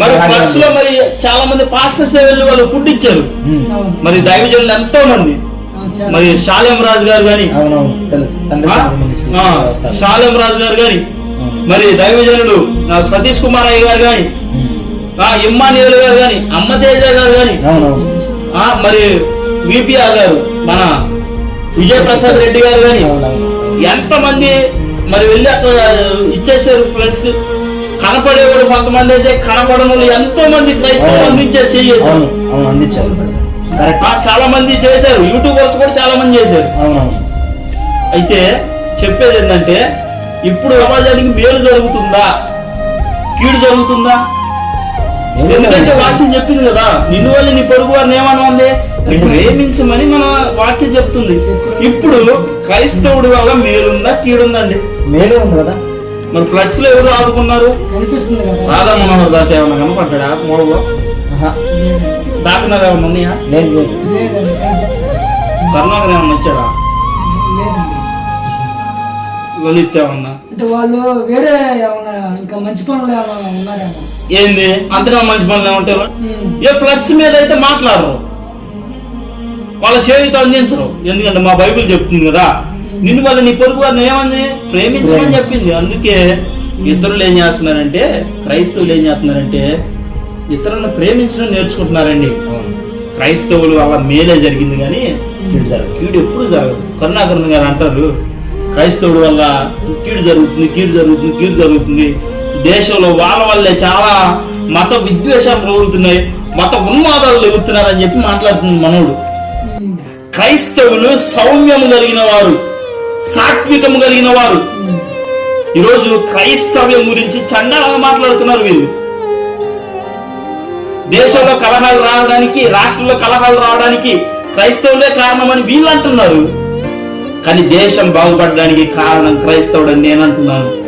మరి ఫ్లక్స్లో మరి చాలా మంది పాస్టర్స్ వెళ్ళి వాళ్ళు ఫుడ్ ఇచ్చారు. మరి దైవజనులు ఎంతో మంది. మరి షాలేం రాజు గారు గాని. షాలేం రాజు గారు గాని. మరి దైవజనుడు సతీష్ కుమార్ అయ్య గారు గాని. ఇమ్మానియల్ గారు గాని అమ్మతేజ గారు గాని. అవునవును. ఆ మరి విపిఆర్ గారు మన విజయ్ ప్రసాద్ రెడ్డి గారు గాని. అవునవును. ఎంత మంది మరి వెళ్ళి అక్కడ ఇచ్చేసారు ఫ్లడ్స్ కనపడేవాడు కొంతమంది అయితే కనపడని ఎంతో మంది క్రైస్తవులు అందించారు అవును. అందించారు. చాలా మంది చేశారు. యూట్యూబర్స్ కూడా చాలా మంది చేశారు అయితే చెప్పేది ఏంటంటే ఇప్పుడు సమాజానికి మేలు జరుగుతుందా? కీడు జరుగుతుందా? ఎందుకంటే వాక్యం చెప్పింది కదా నిన్ను వల్ల నీ పొరుగు వారిని ఏమనుంది ప్రేమించమని మన వాక్యం చెప్తుంది. ఇప్పుడు క్రైస్తవుడి వల్ల మేలుందా కీడుందండి మేలే ఉంది కదా. మరి ఫ్లడ్స్లో ఎవరు ఆదుకున్నారు? రాధా మనోహర్ దాస్ ఏమన్నా కనపడ్డా మూడవ? ఆహా. డాక్టర్ ఏమన్నా ఉన్నాయా? లేదు. కర్ణాకర్ ఏమన్నా వచ్చాడా? లలిత్ ఏమన్నా? అంటే వాళ్ళు వేరే ఏమన్నా ఇంకా మంచి పనులు ఏమన్నా ఉన్నారేమో. ఏంది? అంతగా మంచి పనులు ఏమంటారు. ఏ ఫ్లడ్స్ మీద అయితే మాట్లాడరు. వాళ్ళ చేతితో అందించరు. ఎందుకంటే మా బైబిల్ చెప్తుంది కదా నిన్ను వాళ్ళ నీ పొరుగు వారిని ఏమని? ప్రేమించమని చెప్పింది. అందుకే ఇతరులు ఏం చేస్తున్నారంటే క్రైస్తవులు ఏం చేస్తున్నారంటే ఇతరులను ప్రేమించడం నేర్చుకుంటున్నారండి. క్రైస్తవులు వాళ్ళ మేలే జరిగింది కానీ కీడు జరగదు. కీడు ఎప్పుడు జరగదు. కరుణాకరణ గారు అంటారు క్రైస్తవుడు వల్ల కీడు జరుగుతుంది కీడు జరుగుతుంది కీడు జరుగుతుంది. దేశంలో వాళ్ళ వల్లే చాలా మత విద్వేషాలు రగులుతున్నాయి మత ఉన్మాదాలు ఎగుతున్నారని చెప్పి మాట్లాడుతుంది మనోడు. ఉమ్. క్రైస్తవులు సౌమ్యము కలిగిన వారు. సాత్వికము కలిగిన వారు. ఈరోజు క్రైస్తవ్యం గురించి చండాలంగా మాట్లాడుతున్నారు వీళ్ళు. దేశంలో కలహాలు రావడానికి రాష్ట్రంలో కలహాలు రావడానికి క్రైస్తవులే కారణమని వీళ్ళు అంటున్నారు. కానీ దేశం బాగుపడడానికి కారణం క్రైస్తవుడు అని నేను అంటున్నాను.